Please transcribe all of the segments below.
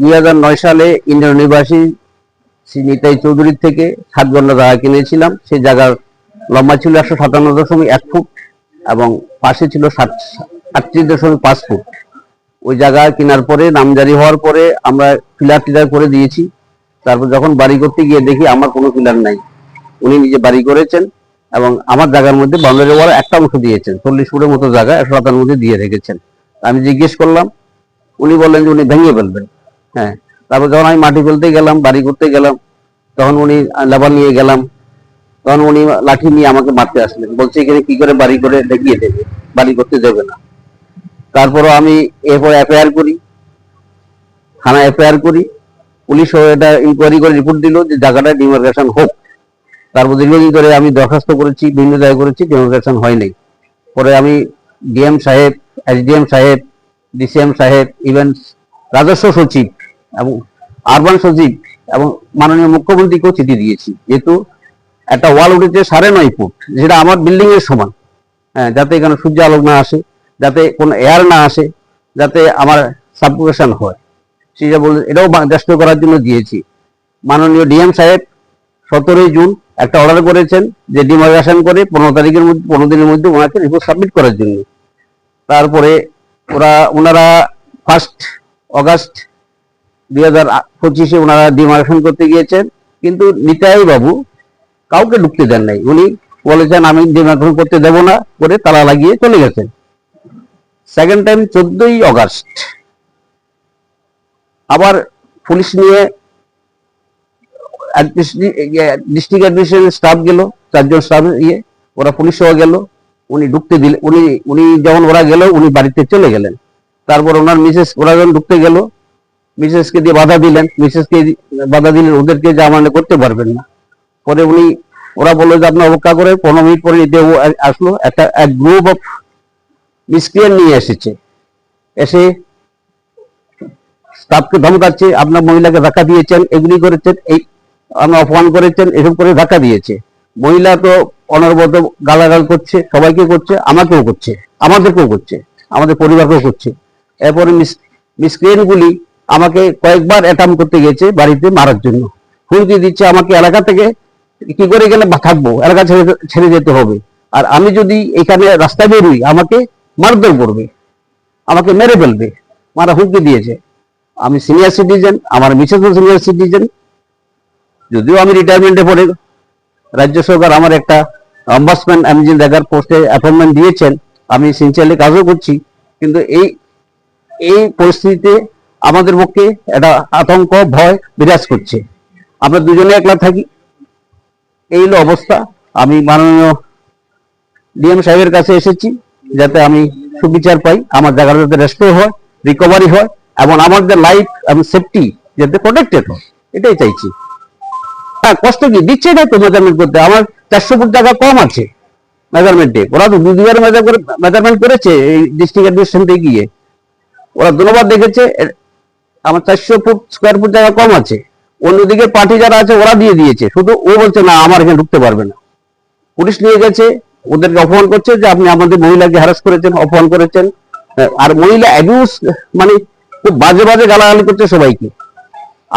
দুই হাজার নয় সালে ইন্ডিয়ান নিবাসী শ্রী নিতাই চৌধুরীর থেকে সাত ঘণ্টা জায়গা কিনেছিলাম। সেই জায়গার লম্বা ছিল একশো সাতান্ন দশমিক এক ফুট এবং পাশে ছিল ষাট আটত্রিশ দশমিক পাঁচ ফুট। ওই জায়গা কেনার পরে, নামজারি হওয়ার পরে আমরা ফিলার টিলার করে দিয়েছি। তারপর যখন বাড়ি করতে গিয়ে দেখি আমার কোনো ফিলার নাই। উনি নিজে বাড়ি করেছেন। এবং আমার জায়গার মধ্যে বাউন্ডারি ওয়াল একটা অংশ দিয়েছেন, চল্লিশ ফুটের মতো জায়গা একশো সাতান্ন মধ্যে দিয়ে রেখেছেন। আমি জিজ্ঞেস করলাম, উনি বললেন যে উনি ভেঙে ফেলবেন। হ্যাঁ তারপর যখন আমি মাটি ফেলতে গেলাম, বাড়ি করতে গেলাম, তখন উনি লেবার নিয়ে গেলাম, তখন উনি লাঠি নিয়ে আমাকে মারতে আসলেন। বলছে, এখানে কি করে বাড়ি করে দেখিয়ে দেবে? বাড়ি করতে দেবে না। তারপরও আমি এরপর এফআইআর করি, থানা এফআইআর করি পুলিশও এটা ইনকোয়ারি করে রিপোর্ট দিল যে জায়গাটা ডিমার্কেশন হোক। তারপর দীর্ঘদিন ধরে আমি দরখাস্ত করেছি বিভিন্ন জায়গায় করেছি ডিমার্কেশন হয় নাই। পরে আমি ডিএম সাহেব, এসডিএম সাহেব, ডিসিএম সাহেব, ইভেন রাজস্ব সচিব এবং আরবান সচিব এবং মাননীয় মুখ্যমন্ত্রীকেও চিঠি দিয়েছি। যেহেতু একটা ওয়াল উঠেছে সাড়ে নয় ফুট, যেটা আমার বিল্ডিং এর সমান। হ্যাঁ যাতে এখানে সূর্য আলোক না আসে, যাতে কোনো এয়ার না আসে, যাতে আমার সাবকুরেশন হয়। সেটা বলে, এটাও ব্যস্ত করার জন্য দিয়েছি। মাননীয় ডিএম সাহেব সতেরোই জুন একটা অর্ডার করেছেন যে ডিমার্কেশন করে পনেরো তারিখের মধ্যে, পনেরো দিনের মধ্যে ওনাকে রিপোর্ট সাবমিট করার জন্য। তারপরে ওরা, ওনারা ফার্স্ট অগাস্ট দুই হাজার পঁচিশে ওনারা ডিমার্কেশন করতে গিয়েছেন। কিন্তু নিতাই বাবু কাউকে ঢুকতে দেন নাই। উনি বলেছেন, আমি ডিমার্কেশন করতে দেব না। করে তালা লাগিয়ে চলে গেছেন। সেকেন্ড টাইম চোদ্দই অগাস্ট আবার পুলিশ নিয়ে ডিস্ট্রিক্ট অ্যাডমিনিস্ট্রেশন স্টাফ গেল, চারজন স্টাফ ইয়ে ওরা পুলিশ গেল, উনি ঢুকতে দিলে, উনি উনি যখন ওরা গেল, উনি বাড়িতে চলে গেলেন। তারপর ওনার মিসেস ওরা যখন ঢুকতে গেল মিসেসকে দিয়ে বাধা দিলেন মিসেসকে বাধা দিলেন ওদেরকে করতে পারবেন না। পরে উনি, ওরা বলল যে আপনি অপেক্ষা করে, পনেরো মিনিট পরে ও আসলো, একটা, এক গ্রুপ অফ মিসক্রিয়ান নিয়ে এসেছে। এসে স্টাফকে ধমকাচ্ছে, আপনার মহিলাকে ধাক্কা দিয়েছেন, এগুলি করেছেন, এই আপনি অপমান করেছেন, এসব করে ধাক্কা দিয়েছে। মহিলা তো অনর্বত গালাগাল করছে, সবাইকে করছে, আমাকেও করছে, আমাদেরকেও করছে, আমাদের পরিবারকেও করছে। এরপরে মিসক্রিয়ান গুলি আমাকে কয়েকবার অ্যাটাম করতে গেছে বাড়িতে মারার জন্য। হুমকি দিচ্ছে আমাকে এলাকা থেকে, কি করে গেলে থাকব? এলাকা ছেড়ে ছেড়ে যেতে হবে। আর আমি যদি এখানে রাস্তায় বেরোই, আমাকে মারধর করবে, আমাকে মেরে ফেলবে, মারা হুমকি দিয়েছে। আমি সিনিয়র সিটিজেন আমার মিসেস সিনিয়র সিটিজেন যদিও আমি রিটায়ারমেন্টে পড়ে রাজ্য সরকার আমার একটা অম্বাসম্যান আমি যে দেখার পোস্টে অ্যাপয়েন্টমেন্ট দিয়েছেন। আমি সিনসিয়ারলি কাজও করছি, কিন্তু এই এই পরিস্থিতিতে আমাদের পক্ষে একটা আতঙ্ক, ভয় বিরাজ করছে। আমরা দুজনে একলা থাকি, এই হলো অবস্থা। আমি মাননীয় ডিএম সাহেবের কাছে এসেছি, যাতে আমি সুবিচার পাই, আমার জায়গাটা যাতে রেস্টোর হয় রিকভারি হয়, এবং আমাদের লাইফ এবং সেফটি যাতে প্রোটেক্টেড হয়, এটাই চাইছি। কষ্ট কি? দিচ্ছে না তো মেজারমেন্ট করতে? আমার চারশো ফুট টাকা কম আছে মেজারমেন্টে ওরা তো দু দুবার মেজার মেজারমেন্ট করেছে এই ডিস্ট্রিক্ট অ্যাডমিনিস্ট্রেশন থেকে গিয়ে। ওরা দুবার দেখেছে আমার চারশো ফুট স্কোয়ার ফুট জায়গা কম আছে। অন্যদিকে পার্টি যারা আছে, ওরা দিয়ে দিয়েছে। শুধু ও বলছে, না, আমার এখানে ঢুকতে পারবে না। পুলিশ নিয়ে গেছে, ওদেরকে অপমান করছে যে আপনি আমাদের মহিলাকে হ্যারাস করেছেন অপমান করেছেন। আর মহিলা অ্যাবিউজ মানে খুব বাজে বাজে গালাগালি করছে সবাইকে।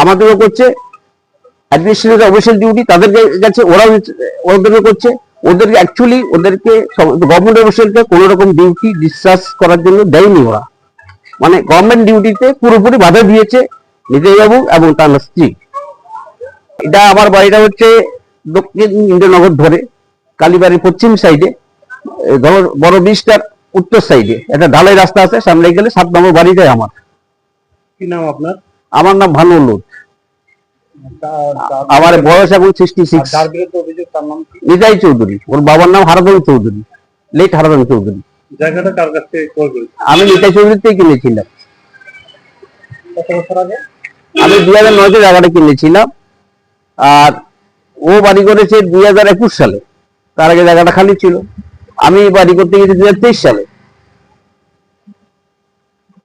আমাদেরও করছে অ্যাডমিনিস্ট্রেটিভ অফিসিয়াল ডিউটি তাদেরকে গেছে ওরাও ওদেরকে করছে। ওদেরকে অ্যাকচুয়ালি ওদেরকে গভর্নমেন্ট অফিসিয়ালকে কোনো রকম ডিউটি ডিসচার্জ করার জন্য দেয়নি ওরা। মানে গভর্নমেন্ট ডিউটিতে পুরোপুরি বাধা দিয়েছে নিজেই বাবু এবং তার স্ত্রী। এটা আমার বাড়িটা হচ্ছে দক্ষিণ ইন্দ্রনগর ধরে কালীবাড়ির পশ্চিম সাইডে বড় বীজটার উত্তর সাইডে একটা ঢালাই রাস্তা আছে সামনে গেলে সাত নম্বর বাড়িটাই আমার। কি নাম আপনার? আমার নাম ভানু তা- আমার বয়স এখন সিক্সটি সিক্স নিতাই চৌধুরী। ওর বাবার নাম হারাদন চৌধুরী। লেট হারাদন চৌধুরী। জায়গাটা কার কাছ থেকে আমি নিতাই চৌধুরী থেকে কিনেছিলাম। আমি দুই হাজার নয়তে জায়গাটা কিনেছিলাম। আর ও বাড়ি করেছে দুই হাজার একুশ সালে। তার আগে জায়গাটা খালি ছিল। আমি বাড়ি করতে গেছি দুই হাজার তেইশ সালে।